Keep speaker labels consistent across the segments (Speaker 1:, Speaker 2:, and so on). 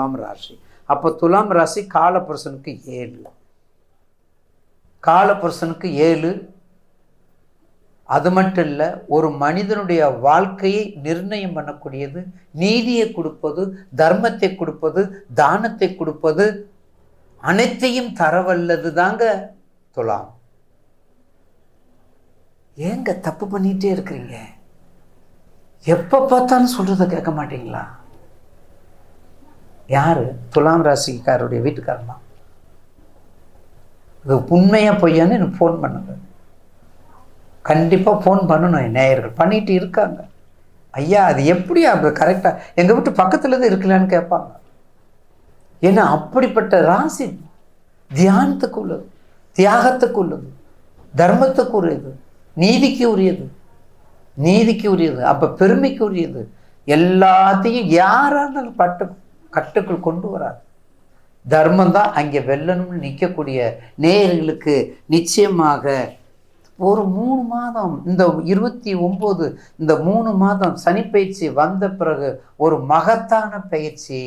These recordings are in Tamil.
Speaker 1: துலாம் ராசி. அப்போ துலாம் ராசி காலபுருஷனுக்கு ஏழு. காலபுருஷனுக்கு ஏழு. அது மட்டும் இல்லை ஒரு மனிதனுடைய வாழ்க்கையை நிர்ணயம் பண்ணக்கூடியது நீதியை கொடுப்பது தர்மத்தை கொடுப்பது தானத்தை கொடுப்பது அனைத்தையும் தரவல்லது தாங்க துலாம். ஏங்க தப்பு பண்ணிகிட்டே இருக்கிறீங்க? எப்போ பார்த்தாலும் சொல்கிறத கேட்க மாட்டீங்களா? யார்? துலாம் ராசிக்காரருடைய வீட்டுக்காரமா இது உண்மையாக பொய்யான்னு எனக்கு ஃபோன் பண்ணுங்க. கண்டிப்பாக ஃபோன் பண்ணணும் என் நேயர்கள். பண்ணிட்டு இருக்காங்க. ஐயா அது எப்படி அப்படி கரெக்டாக எங்கள் வீட்டு பக்கத்தில் தான் இருக்கலான்னு கேட்பாங்க. ஏன்னா அப்படிப்பட்ட ராசி தியானத்துக்கு உள்ளது. தியாகத்துக்கு உள்ளது. தர்மத்துக்கு உரியது. நீதிக்கு உரியது. நீதிக்கு உரியது. அப்போ பெருமைக்கு உரியது. எல்லாத்தையும் யாராக இருந்தாலும் பட்டு கட்டுக்குள் கொண்டு வராது. தர்மம் தான் அங்கே வெல்லணும்னு நிற்கக்கூடிய நேயர்களுக்கு நிச்சயமாக ஒரு மூணு மாதம் இந்த இருபத்தி ஒம்பது இந்த மூணு மாதம் சனிப்பயிற்சி வந்த பிறகு ஒரு மகத்தான பயிற்சி.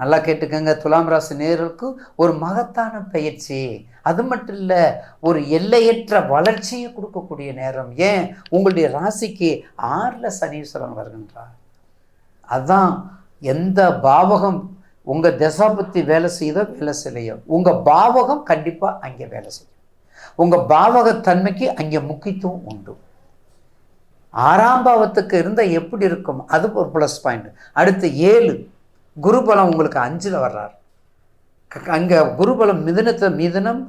Speaker 1: நல்லா கேட்டுக்கங்க துலாம் ராசி நேருக்கு ஒரு மகத்தான பயிற்சி. அது மட்டும் இல்லை ஒரு எல்லையற்ற வளர்ச்சியை கொடுக்கக்கூடிய நேரம். ஏன்? உங்களுடைய ராசிக்கு ஆறில் சனீஸ்வரன் வருகின்றார். அதுதான் எந்த பாவகம் உங்கள் தசாபத்தி வேலை செய்தோ வேலை செய்யலையோ உங்கள் பாவகம் கண்டிப்பாக அங்கே வேலை செய்யும். உங்கள் பாவகத்தன்மைக்கு அங்கே முக்கியத்துவம் உண்டு. ஆறாம் பாவத்துக்கு இருந்தால் எப்படி இருக்கும்? அது ஒரு ப்ளஸ் பாயிண்ட் அடுத்து ஏழு. குருபலம் உங்களுக்கு அஞ்சில் வர்றார். அங்கே குருபலம் மிதனத்தை மிதனம்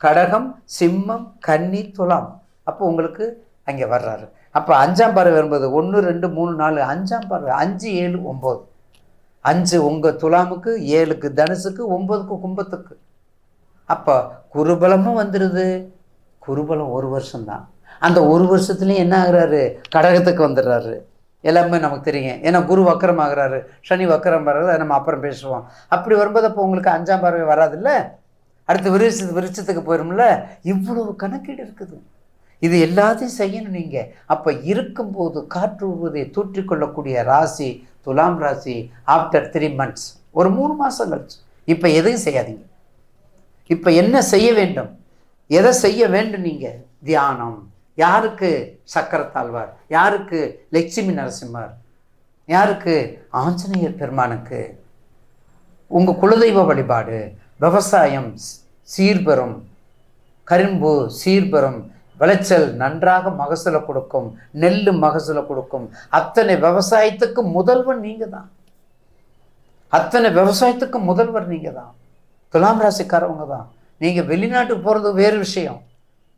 Speaker 1: கடகம் சிம்மம் கன்னி துலாம். அப்போ உங்களுக்கு அங்கே வர்றாரு. அப்போ அஞ்சாம் பார்வை வரும்போது ஒன்று ரெண்டு மூணு நாலு அஞ்சாம் பார்வை அஞ்சு ஏழு ஒம்பது. அஞ்சு உங்கள் துலாமுக்கு ஏழுக்கு தனுசுக்கு ஒம்பதுக்கு கும்பத்துக்கு. அப்போ குருபலமும் வந்துடுது குருபலம் ஒரு வருஷம்தான். அந்த ஒரு வருஷத்துலேயும் என்ன ஆகுறாரு? கடகத்துக்கு வந்துடுறாரு. எல்லாமே நமக்கு தெரியும். ஏன்னா குரு வக்கரம் ஆகிறாரு. சனி வக்கரம் வர்றது அதை நம்ம அப்புறம் பேசுவோம். அப்படி வரும்போது அப்போ உங்களுக்கு அஞ்சாம் பார்வை வராதுல்ல? அடுத்து விருட்ச விருச்சத்துக்கு போயிரும்ல? இவ்வளவு கணக்கீடு இருக்குது. இது எல்லாத்தையும் செய்யணும் நீங்கள் அப்போ இருக்கும்போது காற்று உருவதை தூற்றிக்கொள்ளக்கூடிய ராசி துலாம் ராசி ஆஃப்டர் த்ரீ மந்த்ஸ் ஒரு மூணு மாதம் கழிச்சு. இப்போ எதையும் செய்யாதீங்க. இப்போ என்ன செய்ய வேண்டும்? எதை செய்ய வேண்டும் நீங்கள் தியானம். யாருக்கு சக்கரத்தாழ்வார்? யாருக்கு லட்சுமி நரசிம்மர்? யாருக்கு ஆஞ்சநேயர் பெருமானுக்கு? உங்கள் குலதெய்வ வழிபாடு விவசாயம் சீர்பெறும் கரும்பு சீர்பெறும் விளைச்சல் நன்றாக மகசூலை கொடுக்கும் நெல் மகசூலை கொடுக்கும். அத்தனை விவசாயத்துக்கு முதல்வர் நீங்கள் தான் அத்தனை விவசாயத்துக்கு முதல்வர் நீங்கள் தான் துலாம் ராசிக்காரவங்க தான் நீங்கள் வெளிநாட்டுக்கு போகிறது வேறு விஷயம்.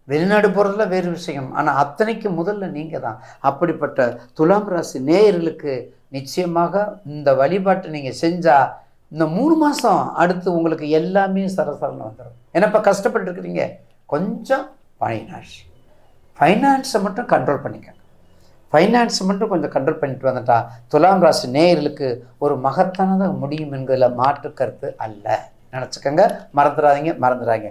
Speaker 1: வெளிநாடு போகிறதுல வேறு விஷயம். ஆனால் அத்தனைக்கு முதல்ல நீங்கள் தான் அப்படிப்பட்ட துலாம் ராசி நேயர்களுக்கு நிச்சயமாக இந்த வழிபாட்டை நீங்கள் செஞ்சால் இந்த மூணு மாதம் அடுத்து உங்களுக்கு எல்லாமே சரசரன்னு வந்துடும் ஏன்னா இப்போ கஷ்டப்பட்டு இருக்கிறீங்க கொஞ்சம் ஃபைனான்ஸ் ஃபைனான்ஸை மட்டும் கண்ட்ரோல் பண்ணிக்கங்க. ஃபைனான்ஸை மட்டும் கொஞ்சம் கண்ட்ரோல் பண்ணிட்டு வந்துட்டா துலாம் ராசி நேயர்களுக்கு ஒரு மகத்தானதாக முடியும் என்கிறதுல மாற்று கருத்து அல்ல. நினச்சிக்கங்க மறந்துடாதீங்க மறந்துடாதீங்க.